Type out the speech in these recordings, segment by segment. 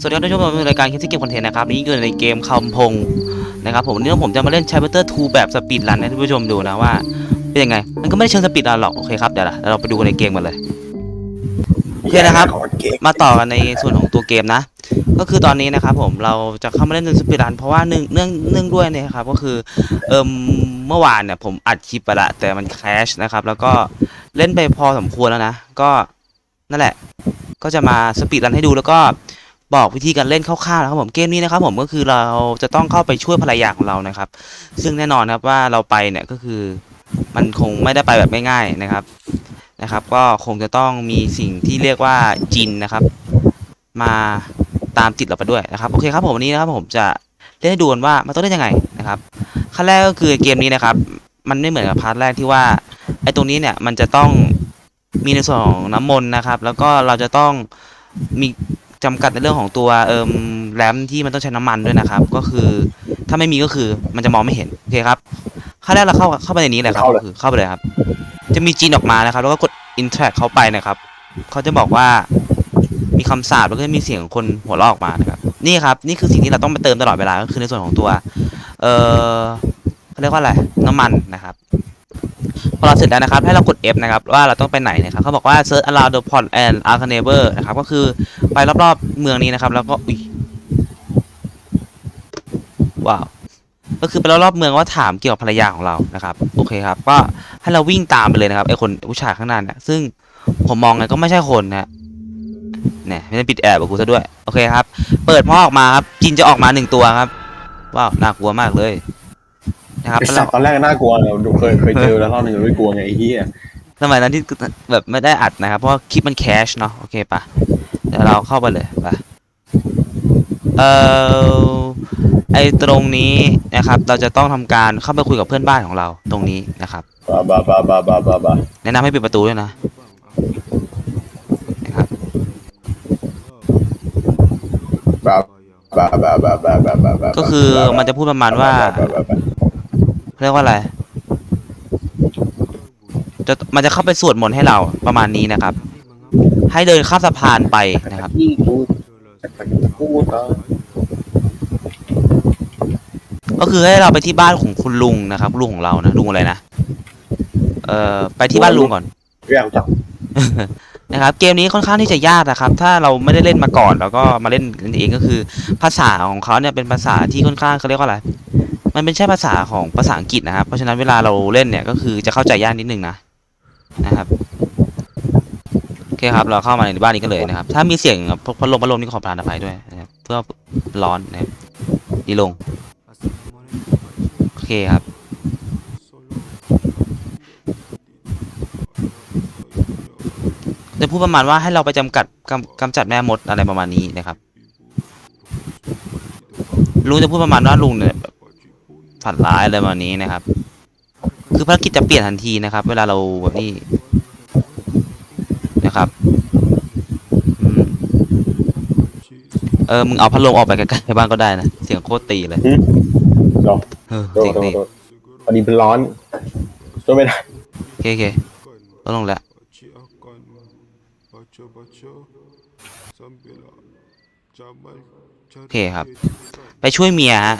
สวัสดีครับท่านผู้ชมในรายการคิดที่เกมคอนเทนต์นะครับนี่คือในเกมคำพงนะครับผมวันนี้ผมจะมาเล่น c h a p t e r 2แบบสปีดรันให้ท่านผู้ชมดูนะว่าเป็นยังไง มันก็ไม่ได้เชิงสปีดรันหรอกโอเคครับเดี๋ยวเราไปดูกันในเกมกันเลยโอเคนะครับ มาต่อกันในส่วนของตัวเกมนะ ก็คือตอนนี้นะครับผมเราจะเข้ามาเล่นในสปีดรันเพราะว่าเนื่องเนื่องเนื่องด้วยเนี่ยครับก็คือเอิมเมื่อวานเนี่ยผมอัดคลิปไปละแต่มันแคชนะครับแล้วก็เล่นไปพอสมควรแล้วนะก็นั่นแหละ ก็จะมาสปีดรันให้ดูแล้วก็ บอกวิธีการเล่นคร่าวๆนะครับผมเกมนี้นะครับผมก็คือเราจะต้องเข้าไปช่วยภรรยาของเรานะครับ ซึ่งแน่นอนครับว่าเราไปเนี่ยก็คือมันคงไม่ได้ไปแบบง่ายๆนะครับนะครับ ก็คงจะต้องมีสิ่งที่เรียกว่าจินนะครับ มาตามติดเราไปด้วยนะครับโอเคครับผมวันนี้นะครับผมจะเล่นให้ดูนว่ามันต้องเล่นยังไงนะครับขั้นแรกก็คือเกมนี้นะครับ มันไม่เหมือนกับพาร์ทแรกที่ว่าไอ้ตรงนี้เนี่ยมันจะต้องมีในส่วนของน้ำมนต์นะครับ แล้วก็เราจะต้องมี จำกัดในเรื่องของตัวเอิมแรมที่มันต้องใช้น้ำมันด้วยนะครับ ก็คือถ้าไม่มีก็คือมันจะมองไม่เห็นโอเคครับขั้นแรกเราเข้าเข้าไปในนี้เลยครับเข้าเลย ก็คือเข้าไปเลยครับ จะมีจีนออกมานะครับ แล้วก็กด interact เข้าไปนะครับเขาจะบอกว่ามีคำสาปแล้วก็มีเสียงคนหัวเราะออกมานะครับนี่ครับนี่คือสิ่งที่เราต้องไปเติมตลอดเวลาก็คือในส่วนของตัว เออเขาเรียกว่าอะไรน้ำมันนะครับพ อเราเสร็จแล้วนะครับ ให้เรากด F นะครับ ว่าเราต้องไปไหนนะครับเขาบอกว่า search around the pond and a r c a n e v e r นะครับ ก็คือไปรอบๆเมืองนี้นะครับ แล้วก็อุ้ยว้าวก็คือไปรอบๆเมืองว่าถามเกี่ยวกับภรรยาของเรานะครับโอเคครับ ก็ให้เราวิ่งตามไปเลยนะครับไอ้คนผู้ชายข้างหน้าเนี่ยซึ่งผมมองไงก็ไม่ใช่คนนะเนี่ยไม่ได้ปิดแอบกับกูซะด้วย โอเคครับ เปิดพ่อออกมาครับจินจะออกมาหนึ่งตัวครับว้าวน่ากลัวมากเลย นะครับไอ้แล้วสัเราตว์ตอนแรกน่ากลัวเราดูเคยเคยเจอแล้วรอบนึงเราไม่กลัวไงไอ้เหี้ยสมัยนั้นที่แบบไม่ได้อัดนะครับ เพราะว่าคลิปมันแคชเนาะโอเคปะเดี๋ยวเราเข้าไปเลยปะเอ่อไอตรงนี้นะครับ เราจะต้องทำการเข้าไปคุยกับเพื่อนบ้านของเราตรงนี้นะครับบ้าบ้าบ้าบ้าบ้าบ้าบ้าแนะนำให้ปิดประตูด้วยนะนะครับบ้าบ้าบ้าบ้าบ้าบ้าบ้าบ้าก็คือมันจะพูดประมาณว่า เรียกว่าอะไร จะมันจะเข้าไปสวดมนต์ให้เราประมาณนี้นะครับ ให้เดินข้ามสะพานไปนะครับ ที่กูกูตายก็คือให้เราไปที่บ้านของคุณลุงนะครับ ลุงของเรานะลุงอะไรนะเอ่อไปที่บ้านลุงก่อน เรียกจังนะครับเกมนี้ค่อนข้างที่จะยากนะครับ ถ้าเราไม่ได้เล่นมาก่อน แล้วก็มาเล่นกันเองก็คือ ภาษาของเขาเนี่ยเป็นภาษาที่ค่อนข้างเขาเรียกว่าอะไร มันเป็นใช่ภาษาของภาษาอังกฤษนะครับ เพราะฉะนั้นเวลาเราเล่นเนี่ยก็คือจะเข้าใจยากนิดนึงนะนะครับโอเคครับ เราเข้ามาในบ้านนี้กันเลยนะครับ ถ้ามีเสียงพัดลมพัดลมนี่ขอประทานอภัยด้วยนะครับเพื่อร้อนนะครับดีลงโอเคครับจะพูดประมาณว่าให้เราไปจำกัดกำกำจัดแม่มดอะไรประมาณนี้นะครับลุงจะพูดประมาณว่าลุงเนี่ย ฝันร้ายอะไรประมาณนี้นะครับ คือภารกิจจะเปลี่ยนทันทีนะครับ เวลาเราแบบนี้นะครับอืมเออ มึงเอาพัดลมออกไปไกลๆบ้างก็ได้นะ เสียงโคตรตีเลยหรอเออโดเสียนงโดนตีโดนพอดีเป็นร้อนช่วยไม่ได้โอเคโอเคลดลงแล้ว Pakcik akan baca-baca sambil Jamal cari Okey, Hap. kehidupan. ไปช่วยเมียฮะ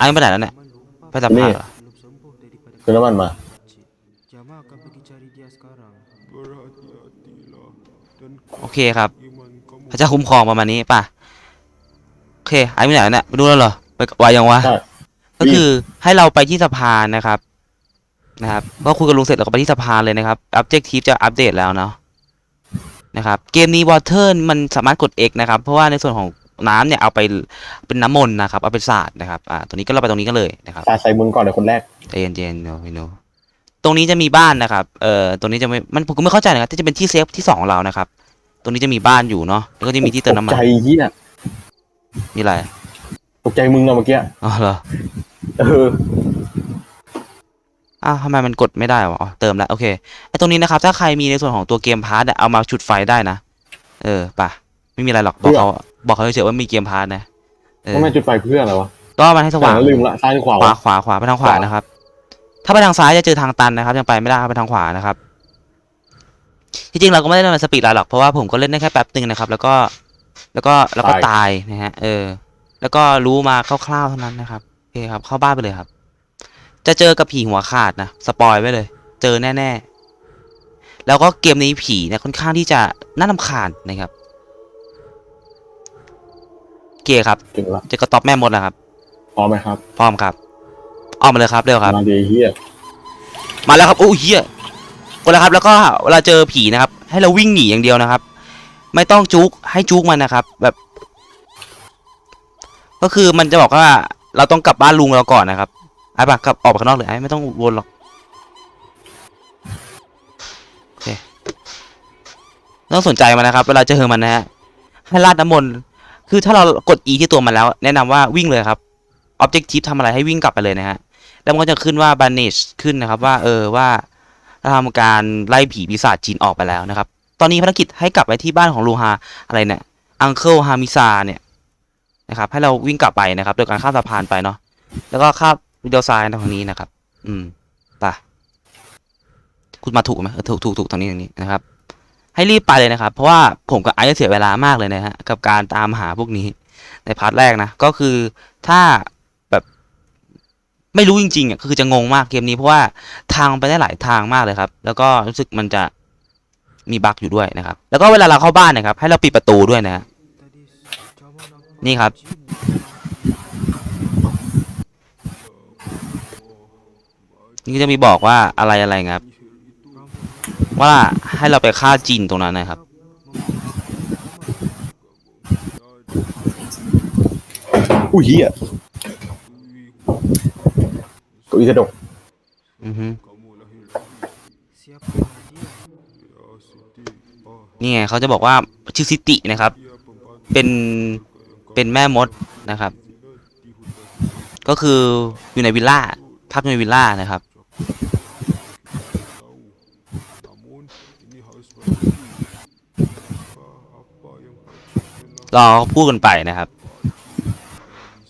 อันนี้ไปไหนแล้วเนี่ย Jamal lupa ไปสัมภาษณ์เหรอ belum sembuh daripada คือน้ำมันมา pakcik. Jamal akan pergi cari dia sekarang. Berhati-hatilah dan โอเคครับ iman kamu พระเจ้าคุ้มครองประมาณนี้ป่ะ โอเคไอ้ไม่ไหนแล้วเนี่ยไปดูแล้วเหรอ ไปวายยังวะใช่ก็คือให้เราไปที่สะพานนะครับ นะครับก็คุยกับลุงเสร็จเราก็ไปที่สะพานเลยนะครับ Objective จะอัปเดตแล้วเนาะนะครับเกมนี้ Water มันสามารถกด X นะครับ เพราะว่าในส่วนของ น้ำเนี่ยเอาไปเป็นน้ำมนต์นะครับเอาไปสาดนะครับอ่าตัวนี้ก็เราไปตรงนี้กันเลยนะครับตาใส่มึงก่อนเลยคนแรกใจเย็นๆเนาะพี่โนตรงนี้จะมีบ้านนะครับเอ่อตรงนี้จะไม่มันผมก็ไม่เข้าใจนะครับที่จะเป็นที่เซฟที่สองของเรานะครับ ตรงนี้จะมีบ้านอยู่เนาะแล้วก็จะมีที่เติมน้ำมันใจเหี้ยมีอะไรตกใจมึงอะเมื่อกี้อ๋อเหรอเอออ้าวทำไมมันกดไม่ได้วะอ๋อเติมแล้วโอเคไอตรงนี้นะครับ ถ้าใครมีในส่วนของตัวเกมพาร์ตเอามาจุดไฟได้นะ เออป่ะไม่มีอะไรหรอกบอกเขา บอกเขาเฉยๆว่ามีเกมพาร์ตนะเออทำไมจุดไฟเพื่ออะไรวะก็มันให้สว่างอ่ลืมละซ้ายหรือขวาขวาวะขวาขวาไปทางขวาขวานนะครับ ถ้าไปทางซ้ายจะเจอทางตันนะครับยังไปไม่ได้ครับไปทางขวานะครับที่จริงเราก็ไม่ได้เล่นมาสปีดรันหรอกเพราะว่าผมก็เล่นได้แค่แป๊บหนึ่งนะครับ แล้วก็แล้วก็แล้วก็ตายนะฮะ เออ แล้วก็รู้มาคร่าวๆเท่านั้นนะครับโอเคครับ เข้าบ้านไปเลยครับ จะเจอกับผีหัวขาดนะสปอยไว้เลย เจอแน่ ๆ แล้วก็เกมนี้ผีเนี่ยค่อนข้างที่จะน่ารำคาญนะครับโอ เคครับ ถึงละเจะกระต๊อบแม่มดแล้วครับ พร้อมไหมครับพร้อมครับออกมาเลยครับเร็วครับ มาดีเฮียมาแล้วครับโอ้ยเฮียกดแล้วครับ แล้วก็เวลาเจอผีนะครับ ให้เราวิ่งหนีอย่างเดียวนะครับ ไม่ต้องจุกให้จุกมันนะครับ แบบ ก็คือมันจะบอกว่า เราต้องกลับบ้านลุงเราก่อนนะครับไอ้ปะกลับออกไปข้างนอกเลยไอ้ไม่ต้องวนหรอกโอเคไม่ต้องสนใจมันนะครับ เวลาเจอมันนะฮะให้ลาดน้ำมนต์ คือถ้าเรากด E ที่ตัวมันแล้ว แนะนำว่าวิ่งเลยครับ Objective ทำอะไรให้วิ่งกลับไปเลยนะฮะ แล้วมันก็จะขึ้นว่า banish ขึ้นนะครับว่าเออว่าทำการไล่ผีปีศาจจีนออกไปแล้วนะครับ ตอนนี้ภารกิจให้กลับไปที่บ้านของลูฮาอะไรเนี่ยอังเคิลฮามิซาเนี่ยนะครับ ให้เราวิ่งกลับไปนะครับ โดยการข้ามสะพานไปเนาะ แล้วก็ข้ามวิดีโอซ้ายทางนี้นะครับ อืมไปคุณมาถูกไหมถูกถูกถูกทางนี้ทางนี้นะครับ ให้รีบไปเลยนะครับ เพราะว่าผมกับไอซ์เสียเวลามากเลยนะฮะกับการตามหาพวกนี้ ในพาร์ทแรกนะ ก็คือถ้าแบบไม่รู้จริงๆอะคือจะงงมากเกมนี้เพราะว่าทางไปได้หลายทางมากเลยครับ แล้วก็รู้สึกมันจะมีบั๊กอยู่ด้วยนะครับ แล้วก็เวลาเราเข้าบ้านนะครับ ให้เราปิดประตูด้วยนะฮะ Tadi zaman nampak Ni ครับ นี่จะมีบอกว่าอะไรอะไรครับ ว่าให้เราไปฆ่าจินตรงนั้นนะครับ อุ้ยเฮียเก้าอี้กระดกอือฮึ Kamu lahir Siapa dia? Ya Siti Ah นี่ไงเขาจะบอกว่าชื่อซิตินะครับ Dia pembantu เป็นเป็นแม่มดนะครับ ก็คืออยู่ในวิลล่าพักอยู่ในวิลล่านะครับ รอเขาพูดกันไปนะครับ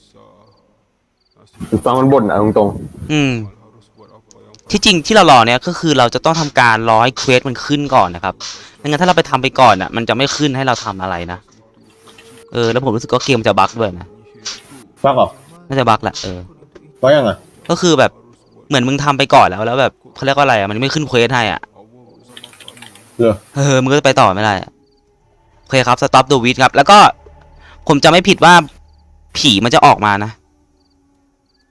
bisa Nasib คือฟังมันบ่นอะตรงอืม harus buat apa yang ที่จริงที่เรารอเนี่ยก็คือเราจะต้องทำการรอให้เควสมันขึ้นก่อนนะครับไม่งั้นถ้าเราไปทำไปก่อนอะ มันจะไม่ขึ้นให้เราทำอะไรนะ เออ แล้วผมรู้สึกว่าเกมจะบั๊กด้วยนะๆฟังเหรอน่าจะบั๊กแหละเออว่ายังไงก็คือแบบเหมือนมึงทำไปก่อนแล้วแล้วแบบเขาเรียกว่าอะไรอะมันไม่ขึ้นเควสให้อะ เหรอเออ มึงก็จะไปต่อไม่ได้อะโอ เคครับ stop the wit ครับ แล้วก็ผมจะไม่ผิดว่าผีมันจะออกมานะ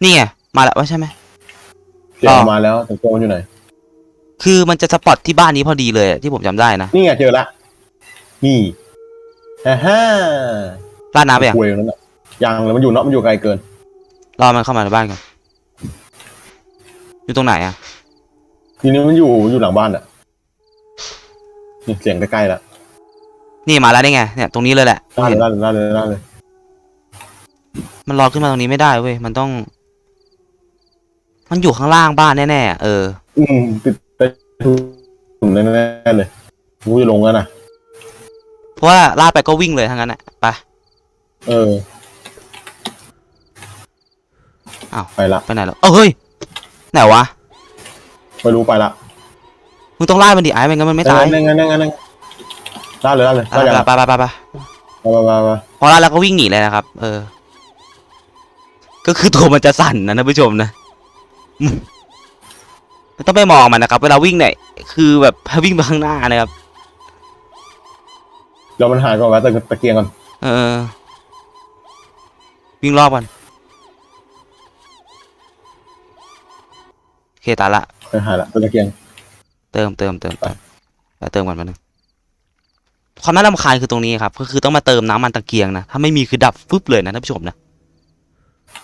นี่ไงมาแล้วว่าใช่ไหมเสียงมาแล้วแต่ตัวมันอยู่ไหน คือมันจะสปอตที่บ้านนี้พอดีเลยอะที่ผมจำได้นะ นี่ไงเจอละ นี่ฮ่าฮ่าลาดน้ำไปยังคุยนั้นอะยังเลยมันอยู่เนาะมันอยู่ไกลเกิน รอมันเข้ามาในบ้านกันอยู่ตรงไหนอะทีนี้มันอยู่อยู่หลังบ้านอะ นี่เสียงใกล้ๆละ นี่มาแล้วได้ไงเนี่ยตรงนี้เลยแหละล่าเลยล่าเลยล่าเลยล่าเลยมันรอขึ้นมาตรงนี้ไม่ได้เว้ยมันต้อง มันอยู่ข้างล่างบ้านแน่ๆอะเออ อืมติดไปถูกแน่ๆเลยกูจะลงแล้วนะเพราะว่าลาดไปก็วิ่งเลยทั้งนั้นอะไปเอออ้าวไปละไปไหนแล้วเออเฮ้ยไหนวะไม่รู้ไปละมึงต้องลาดมันดิไอ้ไม่งั้นมันไม่ตายนั่งนั่งนั่งนั่ง นั่งล่าเลยล่าเลยไปล่าอย่างไปไปไปไปไปไปไปไปพอลาดแล้วก็วิ่งหนีเลยนะครับ เออ ก็คือตัวมันจะสั่นนะท่านผู้ชมนะอืมไม่ต้องไปมองมันนะครับเวลาวิ่งเนี่ยคือแบบให้วิ่งไปข้างหน้านะครับเดี๋ยวมันหายก่อนวะตะตะเกียงก่อนเออ วิ่งรอบกันโอเคตายละไปหายละตะเกียง เติมเติมเติมเติมไปเติมก่อนมาหนึ่ง ความน่ารำคาญคือตรงนี้ครับ ก็คือต้องมาเติมน้ำมันตะเกียงนะ ถ้าไม่มีคือดับฟึบเลยนะท่านผู้ชมนะ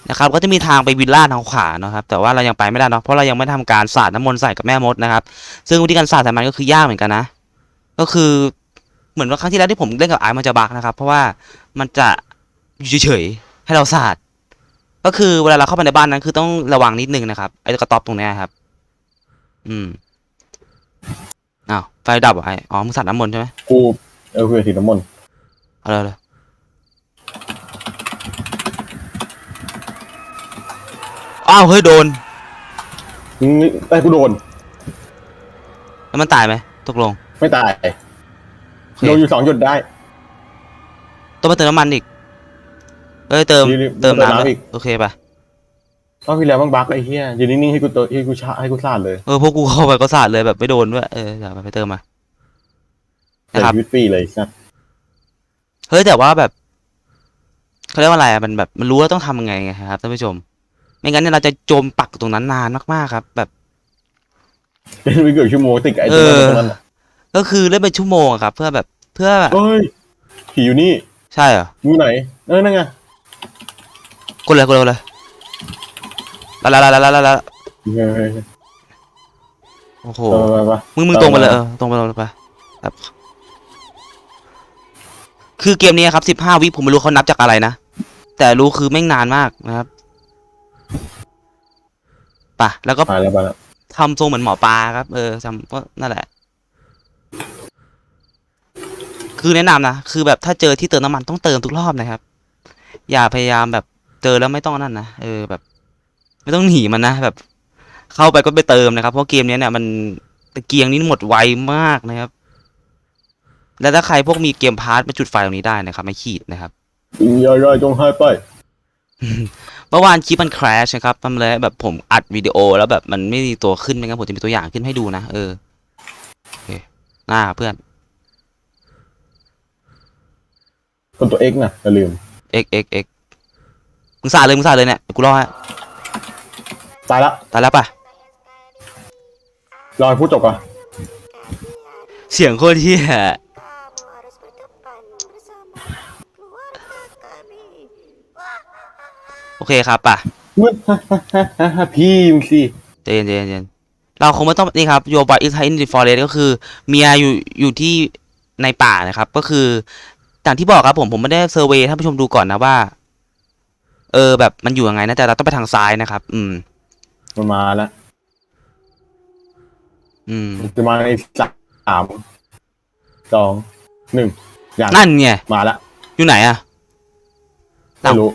นะครับ ก็จะมีทางไปวิลล่าทางขวาเนาะครับ แต่ว่าเรายังไปไม่ได้เนาะ เพราะเรายังไม่ทำการสาดน้ำมนต์ใส่กับแม่มดนะครับ ซึ่งวิธีการสาดใส่มันก็คือยากเหมือนกันนะ ก็คือเหมือนว่าครั้งที่แล้วที่ผมเล่นกับไอ้มันจะบักนะครับ เพราะว่ามันจะอยู่เฉยๆให้เราสาด ก็คือเวลาเราเข้าไปในบ้านนั้น คือต้องระวังนิดนึงนะครับ ไอ้กระต๊อบตรงนี้ครับ อืมอ้าวไฟดับไอ้อ๋อมึงสาดน้ำมนต์ใช่ไหมกู เออคุยกับถีน้ำมนต์เอาเลยเอาเลยอ้าวเฮ้ยโดนนี่ไอ้ยกูโดน แล้วมันตายไหมตกลง ไม่ตาย โอเค โดนอยู่สองจุดได้ ต้องมาเติมน้ำมันอีกเอ้ยเติมรีบๆเติมเติมน้ำน้ำด้วยอีก โอเคป่ะ รอบที่แล้วมันบั๊กไอ้เหี้ยยืนนิ่งๆให้กูเตให้กูชาให้กูสาดเลย เออพวกกูเข้าไปก็สาดเลยแบบไม่โดนด้วยเออเดี๋ยวไปเติมมาแต่ นะครับชีวิตฟรีเลยสัตว์เฮ้ยแต่ว่าแบบเขาเรียกว่าอะไรอะมันแบบมันรู้ว่าต้องทำยังไงไงครับท่านผู้ชม ไม่งั้นเนี่ยเราจะจมปักอยู่ตรงนั้นนานมากๆครับ แบบเล่นไปเกือบชั่วโมงติดกับไอ้ตัวเออนั้นตรงนั้นอะก็คือเล่นเป็นชั่วโมงอะครับ เพื่อแบบเพื่อเฮ้ยผีอยู่นี่ใช่เหรออยู่ไหนเออนั่นไงกดเลยกดเลยกดเลยละละละละละละละเฮ้ยเฮ้ยโอ้โหเออไปไป มึงมึงตรงไปเลยเออตรงไปเลยไปแบบ คือเกมนี้ครับสิบห้าวิผมไม่รู้เขานับจากอะไรนะ แต่รู้คือแม่งนานมากนะครับไป่ะแล้วก็ไปแล้วไปแล้วทำทรงเหมือนหมอปลาครับ เออจำก็นั่นแหละ คือแนะนำนะคือแบบถ้าเจอที่เติมน้ำมันต้องเติมทุกรอบนะครับ อย่าพยายามแบบเจอแล้วไม่ต้องนั่นนะเออแบบ ไม่ต้องหนีมันนะแบบ เข้าไปก็ไปเติมนะครับ เพราะเกมเนี้ยเนี่ยมันตะเกียงนี้หมดไวมากนะครับ และถ้าใครพวกมีเกมพาร์ทมาจุดไฟตรงนี้ได้นะครับ ไม่ขีดนะครับย่อยๆจงให้ไป เมื่อวานคลิปมันคราชนะครับทำเลยแบบผมอัดวิดีโอแล้วแบบมันไม่มีตัวขึ้นไม่งั้นผมจะมีตัวอย่างขึ้นให้ดูนะ เออโอเคหน้าเพื่อนคนตัวเอ็กนะอย่าลืม x x x มึงสาดเลยมึงสาดเลยเนี่ยเดี๋ยวกูรอให้ตายละตายแล้วป่ะรอให้พูดจบก่อนเสียงโคตรเที่ย โอเคครับป่ะมึงพี่มึงสิใจเย็นใจเย็นใจเย็นเราคงไม่ต้องนี่ครับ your boy is hiding in the forest ก็คือเมียอยู่อยู่ที่ในป่านะครับ ก็คืออย่างที่บอกครับผมผมไม่ได้เซอร์เวย์ท่านผู้ชมดูก่อนนะว่า เออ แบบมันอยู่ยังไงนะแต่เราต้องไปทางซ้ายนะครับ อืมมันมาแล้วอืมจะมาในสามสองหนึ่งอย่างนั่นไงมาแล้วอยู่ไหนอะ ไม่รู้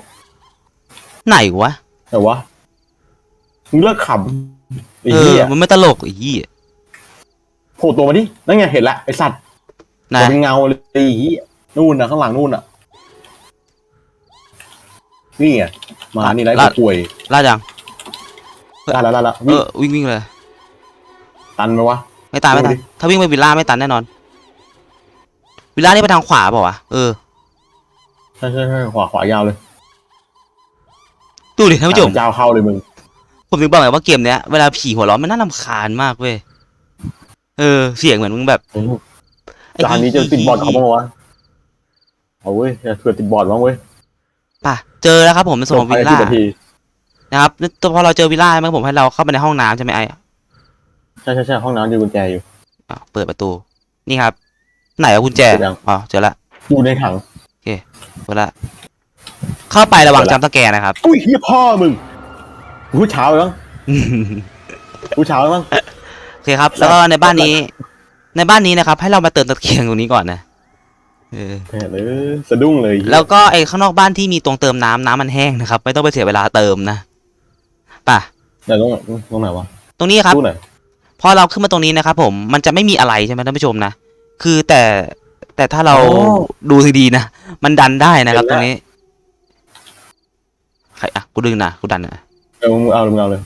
ไหนวะแต่ว่ามึงเลิกขำไอ้เออ เหี้ยมันไม่ตลกไอ้ยี่โผล่ตัวมาดินั่นไงเห็นละไอ้สัตว์นะตัวเป็นเงาเลยไอ้เหี้ยนู่นนะข้างหลังนู่นอะ นี่ไงมานี่ไรป่วยลาดยัง ได้แล้วได้แล้วเอวิ่งอวิ่งวิ่งเลย ตันไหมวะ ไม่ตายไม่ตายดูดิถ้าวิ่งไปวิลล่าไม่ตันแน่นอน วิลล่านี่ไปทางขวาเปล่าวะเออ ใช่ใช่ใช่ขวาขวายาวเลยดูดิท่านผู้ชมเจ้าเข้าเลยมึงผมถึงบอกไงว่าเกมเนี้ยเวลาผีหัวเร้อนมันน่ารำคาญมากเว้ยเออเสียงเหมือนมึงแบบไจานนี้จะติดบอร์ดเขาบ้างวะเอาเว้ยอย่าเผื่อติดบอร์ดบ้างเว้ยป่ะเจอแล้วครับผมเป็นส่วนของวิลล่าจบภยใน10นาทีนะครับแล้วพอเราเจอวิลล่าใช่ไหมผมให้เราเข้าไปในห้องน้ำใช่ไหมไอ้ใช่ใช่ใช่ห้องน้ำอยู่กุญแจอยู่อะเปิดประตู นี่ครับ ไหนอะกุญแจเปิดยังอ๋อเจอละอยู่ในถัง เปิดละเข้าไประวังเปิดละจำสแกนนะครับ อุ้ยเฮียพ่อมึงพูดเช้าไปบ้างพูดเช้าไปบ้างโอเคครับ แล้วก็ในบ้านนี้ ในบ้านนี้นะครับ ให้เรามาเติมตะเกียงตรงนี้ก่อนนะเออแหมเลยสะดุ้งเลย แล้วก็ไอ้ข้างนอกบ้านที่มีตรงเติมน้ำน้ำมันแห้งนะครับ ไม่ต้องไปเสียเวลาเติมนะป่ะแต่ตรงไหนตรงไหนวะตรงนี้ครับตู้ไหนพอเราขึ้นมาตรงนี้นะครับผมมันจะไม่มีอะไรใช่ไหมท่านผู้ชมนะคือแต่ แต่ถ้าเราดูดีๆนะ มันดันได้นะครับตรงนี้ ใครอะ กูดึงนะกูดันนะเออมึงเอาเลยมึงเอาเลย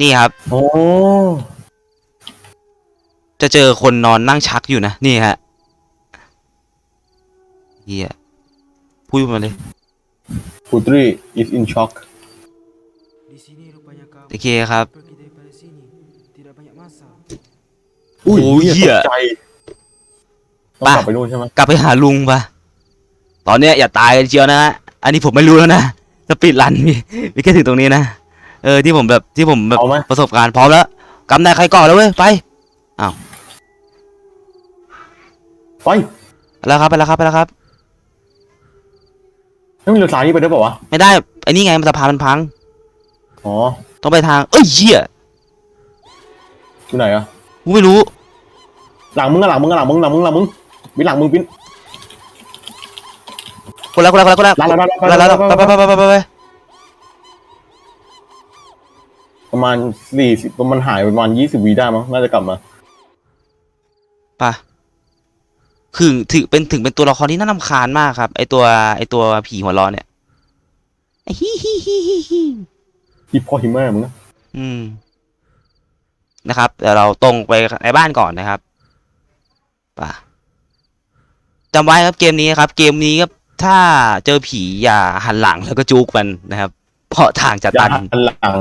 นี่ครับ โอ้จะเจอคนนอนนั่งชักอยู่นะ นี่ฮะเฮียพูดมาเลย ฟูตรี is in shock Di sini rupanya kamu โอเคครับ pergi daripada sini. Tidak banyak masa. อุ้ยโอ้ยเหี้ย ตกใจ ต้องป่ะกลับไปนู่นใช่ไหมกลับไปหาลุงปะตอนเนี้ยอย่าตายกันเชียวนะฮะ อันนี้ผมไม่รู้แล้วนะสปีดรันมีมีแค่ถึงตรงนี้นะ เออที่ผมแบบที่ผมแบบเอาไหม ประสบการณ์พร้อมแล้วกำได้ใครก่อนแล้วเว้ยไป ไปไปแล้วครับไปแล้วครับไปแล้วครับให้มันเลี้ยวซ้ายนี่ไปได้ป่าวะ ไม่ได้ไอ้นี่ไงมันสะพานมันพัง อ๋อต้องไปทาง เอ้ยเหี้ยอยู่ไหนอะกูไม่รู้ หลังมึงอะหลังมึงอะหลังมึงหลังมึงหลังมึง บินหลังมึงบินคนละคนละคนละคนละลาลาลาคนละแล้วไปไปไปไปไปไปไปประมาณสี่สิบประมาณหายประมาณยี่สิบวิได้มั้งน่าจะกลับมาไปคือถึงเป็นถึงเป็นตัวละครที่น่ารำคาญมากครับ ไอตัว ไอตัวผีหัวเร้อนเนี่ยไอฮิฮิฮิฮิฮิที่พ่อฮิมแม่มึงนะอืมนะครับเดี๋ยวเราตรงไปในบ้านก่อนนะครับป่ะจำไว้ครับเกมนี้ครับ เกมนี้ครับถ้าเจอผีอย่าหันหลังแล้วก็จุกมันนะครับ เพราะทางจะอย่าตัน หันหลัง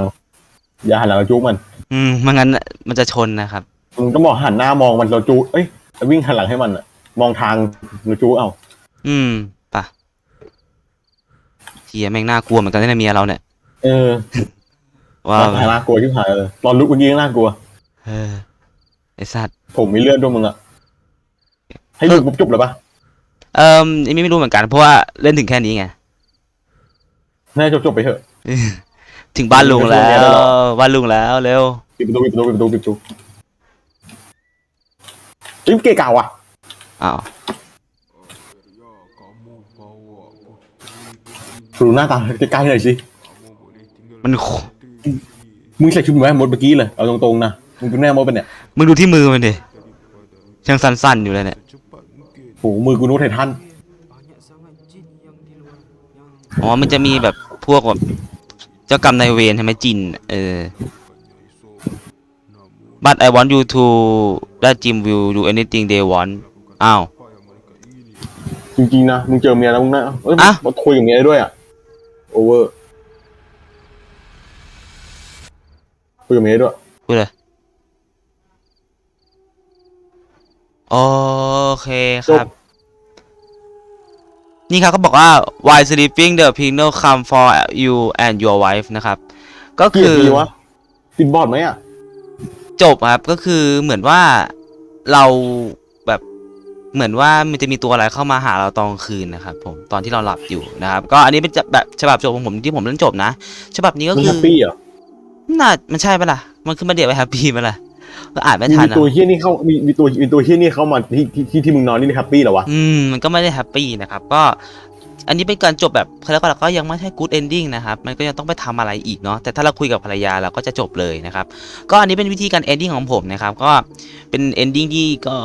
อย่าหันหลังเราจุกมันอืมไม่งั้นมันจะชนนะครับ มึงก็บอกหันหน้ามองมันเราจุกเอ้ยวิ่งหันหลังให้มันอะมองทางเราจุกเอาอืมป่ะเฮียแม่งน่ากลัวเหมือนกันนะเมียเราเนี่ยเออว่าน่ากลัวที่หายเลยตอนลุกเมื่อกี้ก็น่ากลัว เออไอสัตว์ ผมมีเลือดด้วยมึงอะให้ดูปุ๊บจบเลยปะ เอ่ออันนี้ไม่รู้เหมือนกันเพราะว่าเล่นถึงแค่นี้ไง น่าจะจบจบไปเถอะ ถึงบ้านลุงแล้ไม่วรู้เนี่ยหรอ บ้านลุงแล้วเร็ว ปิดประตูปิดประตูปิดประตูปิดประตูเฮ้ยเกะกาวอะอ้าว Ya kamu bawa putri ดูหน้าตาใกล้ๆหน่อยสิ kamu boleh tinggal มันโค di sini มึงใส่ชุดเหมือนมดเมื่อกี้เลย เอาตรงๆนะ มึงเป็นแม่มดเป็นเนี่ย มึงดูที่มือมันดิยังสั้นๆอยู่เลยเนี่ย secepat mungkin โหมือกูนุ้ไททัน Banyak sangat jin yang di luar yang อ๋อมันจะมีแบบพวกแบบเจ้ากรรมนายเวรใช่ไหมจิน เออ bukannya esok namun but I want you to that Jim will do anything they want อ้าว apa yang mereka ingin จริงๆนะ มึงเจอเมียแล้วมึงนะเอ้ยอะ มาคุยกับเมียได้ด้วยอะ โอเวอร์คุยกับเมียได้ด้วย พูดเลย โอเคครับ นี่ครับก็บอกว่า why sleeping the piano come for you and your wife นะครับ ก็เกลียคืดอดีวะติดบอดไหมอะ จบครับก็คือเหมือนว่าเราแบบเหมือนว่ามันจะมีตัวอะไรเข้ามาหาเราตอนกลางคืนนะครับ ผมตอนที่เราหลับอยู่นะครับ ก็อันนี้เป็นจะแบบฉบับจบของผมที่ผมเล่นจบนะฉบับนี้ก็มึงคืแฮอปปี้เหรอะน่ามันใช่ปะล่ะ มันขึ้นมาเดียวไปแฮปปี้ปะล่ะ ก็อ่านไม่มีทันอะตัวเฮี้ยนี่เข้ามีมีตัวมีตัวเฮี้ยนี่เข้ามาที่ที่ที่ที่มึงนอนนี่แฮปปี้เหรอวะอืมมันก็ไม่ได้แฮปปี้นะครับก็อันนี้เป็นการจบแบบเขาเรียกว่าก็ยังไม่ใช่กู๊ดเอนดิ้งนะครับมันก็ยังต้องไปทำอะไรอีกเนาะแต่ถ้าเราคุยกับภรรยาเราก็จะจบเลยนะครับก็อันนี้เป็นวิธีการเอนดิ้งของผมนะครับก็เป็นเอนดิ้งที่ก็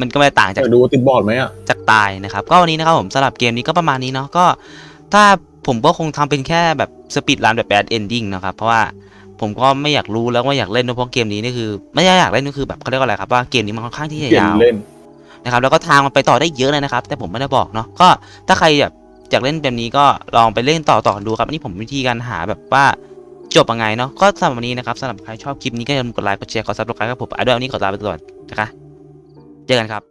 มันก็ไม่ต่างจากจะดูว่าติดบอดไหมอะจากตายนะครับ ก็วันนี้นะครับผมสำหรับเกมนี้ก็ประมาณนี้เนาะก็ ถ้าผมก็คงทำเป็นแค่แบบสปีดรันแบบแบดเอนดิ้งนะครับเพราะว่า ผมก็ไม่อยากรู้แล้วว่าอยากเล่นด้วยเพราะเกมนี้นี่คือ ไม่ใช่อยากเล่นก็คือแบบเขาเรียกว่าอะไรครับว่าเกมนี้มันค่อนข้างที่จะเปลี่ยนยาวเล่นนะครับแล้วก็ทางมันไปต่อได้เยอะเลยนะครับ แต่ผมไม่ได้บอกเนาะก็ถ้าใครแบบอยากเล่นแบบนี้ก็ลองไปเล่นต่อต่อกันดูครับอันนี้ผมวิธีการหาแบบว่าจบยังไงเนาะก็สำหรับวันนี้นะครับสำหรับใครชอบคลิปนี้ก็อย่าลืมกดไลค์กดแชร์กดซับสไครต์ครับผมอะด้วยวันนี้ขอลาไปก่อนนะคะเจอกันครับ